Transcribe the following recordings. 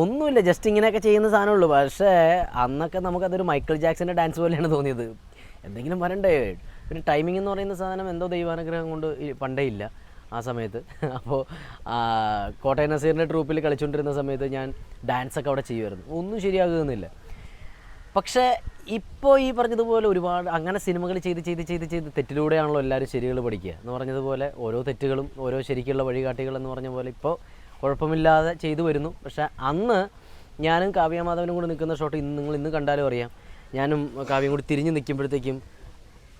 ഒന്നുമില്ല ജസ്റ്റ് ഇങ്ങനെയൊക്കെ ചെയ്യുന്ന സാധനമുള്ളൂ പക്ഷേ അന്നൊക്കെ നമുക്കതൊരു മൈക്കിൾ ജാക്സന്റെ ഡാൻസ് പോലെയാണ് തോന്നിയത്. എന്തെങ്കിലും വരണ്ടേ? പിന്നെ ടൈമിംഗ് എന്ന് പറയുന്ന സാധനം എന്തോ ദൈവാനുഗ്രഹം കൊണ്ട് പണ്ടേ ഇല്ല ആ സമയത്ത്. അപ്പോൾ കോട്ടയം നസീറിന്റെ ട്രൂപ്പിൽ കളിച്ചുകൊണ്ടിരുന്ന സമയത്ത് ഞാൻ ഡാൻസൊക്കെ അവിടെ ചെയ്യുമായിരുന്നു. ഒന്നും ശരിയാകുന്നില്ല. പക്ഷേ ഇപ്പോൾ ഈ പറഞ്ഞതുപോലെ ഒരുപാട് അങ്ങനെ സിനിമകൾ ചെയ്ത് ചെയ്ത് ചെയ്ത് ചെയ്ത് തെറ്റിലൂടെയാണല്ലോ എല്ലാവരും ശരികൾ പഠിക്കുക. എന്ന് പറഞ്ഞതുപോലെ ഓരോ തെറ്റുകളും ഓരോ ശരിക്കുള്ള വഴികാട്ടികൾ എന്ന് പറഞ്ഞ പോലെ ഇപ്പോൾ കുഴപ്പമില്ലാതെ ചെയ്തു വരുന്നു. പക്ഷേ അന്ന് ഞാനും കാവ്യമാധവനും കൂടി നിൽക്കുന്ന ഷോട്ട് ഇന്ന് നിങ്ങൾ ഇന്ന് കണ്ടാലും അറിയാം. ഞാനും കാവ്യം കൂടി തിരിഞ്ഞ് നിൽക്കുമ്പോഴത്തേക്കും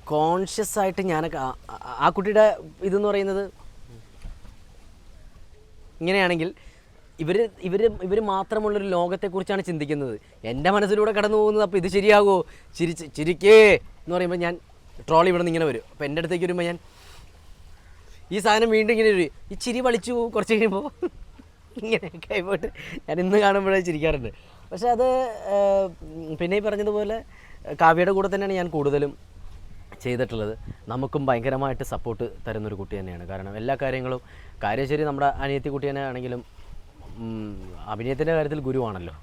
കോൺഷ്യസ് ആയിട്ട് ഞാൻ ആ- കുട്ടിയുടെ ഇതെന്ന് പറയുന്നത് ഇങ്ങനെയാണെങ്കിൽ ഇവർ ഇവർ ഇവർ മാത്രമുള്ളൊരു ലോകത്തെക്കുറിച്ചാണ് ചിന്തിക്കുന്നത്. എന്റെ മനസ്സിലൂടെ കടന്നു പോകുന്നത് അപ്പോൾ ഇത് ശരിയാകുമോ? ചിരിച്ച് ചിരിക്കേ എന്ന് പറയുമ്പോൾ ഞാൻ ട്രോളി ഇവിടെ നിന്ന് ഇങ്ങനെ വരും. അപ്പോൾ എന്റെ അടുത്തേക്ക് വരുമ്പോൾ ഞാൻ ഈ സാധനം വീണ്ടും ഇങ്ങനെ വരും. ഈ ചിരി വളിച്ചു പോകും കുറച്ച് കഴിയുമ്പോൾ. ഇങ്ങനെയൊക്കെ ആയിപ്പോട്ട് ഞാൻ ഇന്ന് കാണുമ്പോഴേ ചിരിക്കാറുണ്ട്. പക്ഷെ അത് പിന്നെ ഈ പറഞ്ഞതുപോലെ കാവ്യയുടെ കൂടെ തന്നെയാണ് ഞാൻ കൂടുതലും ചെയ്തിട്ടുള്ളത്. നമുക്കും ഭയങ്കരമായിട്ട് സപ്പോർട്ട് തരുന്നൊരു കുട്ടി തന്നെയാണ്. കാരണം എല്ലാ കാര്യങ്ങളും കാര്യശരി നമ്മുടെ അനിയത്തി കുട്ടി തന്നെ ആണെങ്കിലും അഭിനയത്തിന്റെ കാര്യത്തിൽ ഗുരുവാണല്ലോ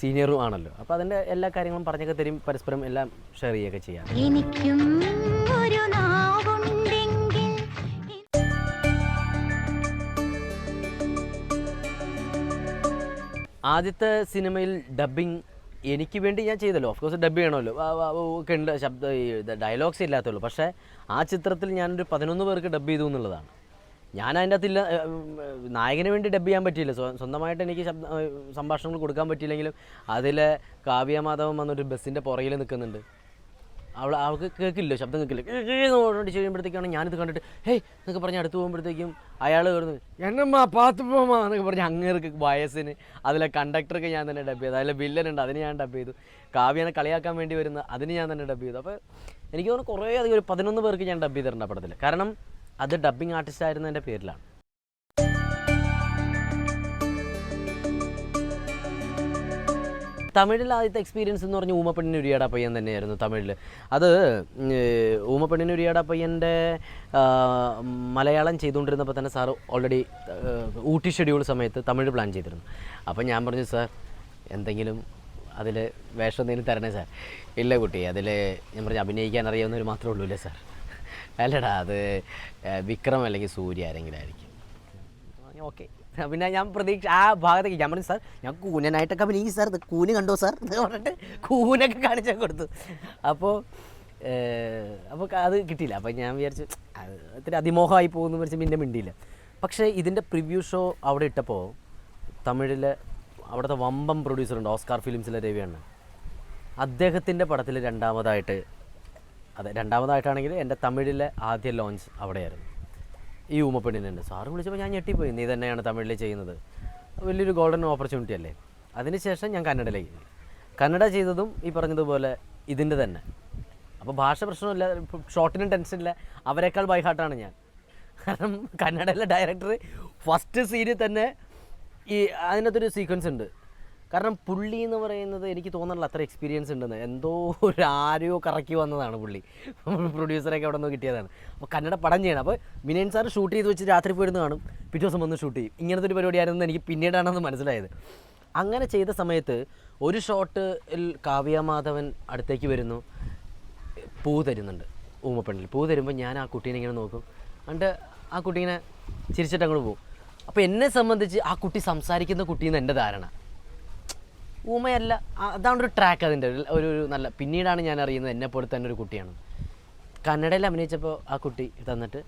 സീനിയറും ആണല്ലോ. അപ്പോൾ അതിന്റെ എല്ലാ കാര്യങ്ങളും പറഞ്ഞൊക്കെ തരും പരസ്പരം എല്ലാം ഷെയർ ചെയ്യുകയൊക്കെ ചെയ്യാം. എനിക്കും ഒരു നാവുണ്ടെങ്കിൽ ആദ്യത്തെ സിനിമയിൽ ഡബിങ് എനിക്ക് വേണ്ടി ഞാൻ ചെയ്തല്ലോ. ഓഫ് കോഴ്സ് ഡബ് ചെയ്യണമല്ലോ. ഒക്കെ ഉണ്ട്. ശബ്ദ ഡയലോഗ്സ് ഇല്ലാത്തുള്ളൂ പക്ഷേ ആ ചിത്രത്തിൽ ഞാനൊരു പതിനൊന്ന് പേർക്ക് ഡബ് ചെയ്തു എന്നുള്ളതാണ്. ഞാൻ അതിന്റെ അകത്തില്ല നായകന് വേണ്ടി ഡബ് ചെയ്യാൻ പറ്റിയില്ല. സ്വന്തമായിട്ട് എനിക്ക് ശബ്ദ സംഭാഷണങ്ങൾ കൊടുക്കാൻ പറ്റിയില്ലെങ്കിലും അതിലെ കാവ്യമാധവൻ വന്നൊരു ബസ്സിന്റെ പുറകിൽ നിൽക്കുന്നുണ്ട്. അവൾ അവൾക്ക് കേൾക്കില്ല ശബ്ദം കേൾക്കില്ല. ഓടി കഴിയുമ്പോഴത്തേക്കാണ് ഞാനിത് കണ്ടിട്ട് ഹേയ് എന്നൊക്കെ പറഞ്ഞ് അടുത്ത് പോകുമ്പോഴത്തേക്കും അയാൾ കയറുന്നു എന്നമ്മാ പാത്ത് പോമാ എന്നൊക്കെ പറഞ്ഞ് അങ്ങേർക്ക് വയസ്സിന്. അതിലെ കണ്ടക്ടറൊക്കെ ഞാൻ തന്നെ ഡബ് ചെയ്തു. അതിലെ വില്ലനുണ്ട് അതിന് ഞാൻ ഡബ് ചെയ്തു. കാവ്യനെ കളിയാക്കാൻ വേണ്ടി വരുന്ന അതിന് ഞാൻ തന്നെ ഡബ് ചെയ്തു. അപ്പോൾ എനിക്ക് തോന്നുന്നു കുറേ അധികം ഒരു പതിനൊന്ന് പേർക്ക് ഞാൻ ഡബ് ചെയ്തിട്ടുണ്ട് ആ പടത്തിൽ കാരണം അത് ഡബ്ബിങ് ആർട്ടിസ്റ്റ് ആയിരുന്നതിന്റെ പേരിലാണ്. തമിഴിൽ ആദ്യത്തെ എക്സ്പീരിയൻസ് എന്ന് പറഞ്ഞ ഊമപ്പെണ്ണിന് ഉരിയാടാ പയ്യൻ തന്നെയായിരുന്നു തമിഴിൽ അത് ഊമപ്പെണ്ണിന് ഉരിയാടാ പയ്യന്റെ മലയാളം ചെയ്തുകൊണ്ടിരുന്നപ്പോൾ തന്നെ സാർ ഓൾറെഡി ഊട്ടി ഷെഡ്യൂൾ സമയത്ത് തമിഴ് പ്ലാൻ ചെയ്തിരുന്നു. അപ്പം ഞാൻ പറഞ്ഞു സാർ എന്തെങ്കിലും അതിൽ വേഷം എന്തെങ്കിലും തരണേ സാർ. ഇല്ല കുട്ടി അതിൽ ഞാൻ പറഞ്ഞു അഭിനയിക്കാൻ അറിയാവുന്നവർ മാത്രമേ ഉള്ളൂ അല്ലേ സാർ? അല്ലടാ അത് വിക്രം അല്ലെങ്കിൽ സൂര്യ ആരെങ്കിലും ആയിരിക്കും. ഓക്കെ. പിന്നെ ഞാൻ പ്രതീക്ഷ ആ ഭാഗത്തേക്ക് ഞാൻ പറഞ്ഞു സാർ ഞാൻ കൂനനായിട്ടൊക്കെ അഭിനയിക്കും സാർ. കൂന് കണ്ടോ സാർ? എന്ന് പറഞ്ഞിട്ട് കൂനൊക്കെ കാണിച്ചാൽ കൊടുത്തു. അപ്പോൾ അപ്പോൾ അത് കിട്ടിയില്ല. അപ്പോൾ ഞാൻ വിചാരിച്ചു അത് ഇത്തിരി അതിമോഹമായി പോകുന്നു വിചാരിച്ച് പിന്നെ മിണ്ടിയില്ല. പക്ഷേ ഇതിന്റെ പ്രിവ്യൂ ഷോ അവിടെ ഇട്ടപ്പോൾ തമിഴിലെ അവിടുത്തെ വമ്പം പ്രൊഡ്യൂസറുണ്ട് ഓസ്കാർ ഫിലിംസിലെ രവിയാണ് അദ്ദേഹത്തിന്റെ പടത്തിൽ രണ്ടാമതായിട്ട് അതെ രണ്ടാമതായിട്ടാണെങ്കിൽ എന്റെ തമിഴിലെ ആദ്യ ലോഞ്ച് അവിടെയായിരുന്നു. ഈ ഊമപ്പെണ്ണിനുണ്ട് സാറ് വിളിച്ചപ്പോൾ ഞാൻ ഞെട്ടിപ്പോയി. നീ തന്നെയാണ് തമിഴിൽ ചെയ്യുന്നത്. വലിയൊരു ഗോൾഡൻ ഓപ്പർച്യൂണിറ്റി അല്ലേ? അതിനുശേഷം ഞാൻ കന്നഡയിലേക്ക് കന്നഡ ചെയ്തതും ഈ പറഞ്ഞതുപോലെ ഇതിന്റെ തന്നെ. അപ്പോൾ ഭാഷ പ്രശ്നമില്ല ഷോർട്ടിനും ടെൻഷനില്ല അവരെക്കാൾ ബൈഹാർട്ടാണ് ഞാൻ. കാരണം കന്നഡയിലെ ഡയറക്ടർ ഫസ്റ്റ് സീനിൽ തന്നെ ഈ അതിനകത്തൊരു സീക്വൻസ് ഉണ്ട്. കാരണം പുള്ളി എന്ന് പറയുന്നത് എനിക്ക് തോന്നുന്നില്ല അത്ര എക്സ്പീരിയൻസ് ഉണ്ടെന്ന്. എന്തോ ഒരു ആരെയോ കറക്കി വന്നതാണ് പുള്ളി. പ്രൊഡ്യൂസറൊക്കെ അവിടെ നിന്ന് കിട്ടിയതാണ്. അപ്പോൾ കന്നഡ പടം ചെയ്യണം. അപ്പോൾ വിനയൻ സാർ ഷൂട്ട് ചെയ്ത് വെച്ച് രാത്രി പോയിരുന്നു കാണും. പിറ്റേ ദിവസം വന്ന് ഷൂട്ട് ചെയ്യും. ഇങ്ങനത്തെ ഒരു പരിപാടിയായിരുന്നു എനിക്ക് പിന്നീടാണെന്ന് മനസ്സിലായത്. അങ്ങനെ ചെയ്ത സമയത്ത് ഒരു ഷോട്ടിൽ കാവ്യ മാധവൻ അടുത്തേക്ക് വരുന്നു. പൂ തരുന്നുണ്ട് ഊമപ്പെണ്ണിൽ. പൂ തരുമ്പോൾ ഞാൻ ആ കുട്ടീനെ ഇങ്ങനെ നോക്കും. എന്നിട്ട് ആ കുട്ടീനെ ചിരിച്ചിട്ട് അങ്ങോട്ട് പോകും അപ്പോൾ എന്നെ സംബന്ധിച്ച് ആ കുട്ടി സംസാരിക്കുന്ന കുട്ടിയെന്ന് എന്റെ ധാരണ. ഊമയല്ല അതാണ് ഒരു ട്രാക്ക് അതിന്റെ ഒരു ഒരു നല്ല പിന്നീടാണ് ഞാൻ അറിയുന്നത് എന്നെ പോലെ തന്നെ ഒരു കുട്ടിയാണ്. കന്നഡയിൽ അഭിനയിച്ചപ്പോൾ ആ കുട്ടി തന്നിട്ട്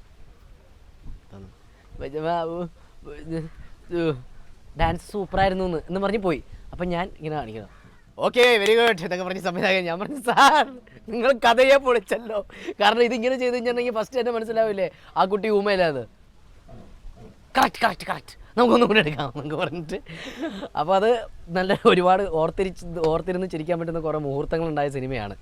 ഡാൻസ് സൂപ്പറായിരുന്നു എന്ന് എന്ന് പറഞ്ഞ് പോയി. അപ്പം ഞാൻ ഇങ്ങനെ കാണിക്കണം ഓക്കെ വെരി ഗുഡ് എന്നൊക്കെ പറഞ്ഞ് സംവിധായകൻ ഞാൻ പറഞ്ഞു സാർ നിങ്ങൾ കഥയെ പൊളിച്ചല്ലോ. കാരണം ഇതിങ്ങനെ ചെയ്ത് കഴിഞ്ഞിട്ടുണ്ടെങ്കിൽ ഫസ്റ്റ് തന്നെ മനസ്സിലാവില്ലേ? ആ കുട്ടി ഊമയിലാത് കറക്റ്റ് കറക്റ്റ് കറക്റ്റ് നമുക്കൊന്നും കൂടെ എടുക്കാം എന്നൊക്കെ പറഞ്ഞിട്ട്. അപ്പോൾ അത് നല്ല ഒരുപാട് ഓർത്തിരിച്ച് ഓർത്തിരുന്ന് ചിരിക്കാൻ പറ്റുന്ന കുറേ മുഹൂർത്തങ്ങളുണ്ടായ സിനിമയാണ്.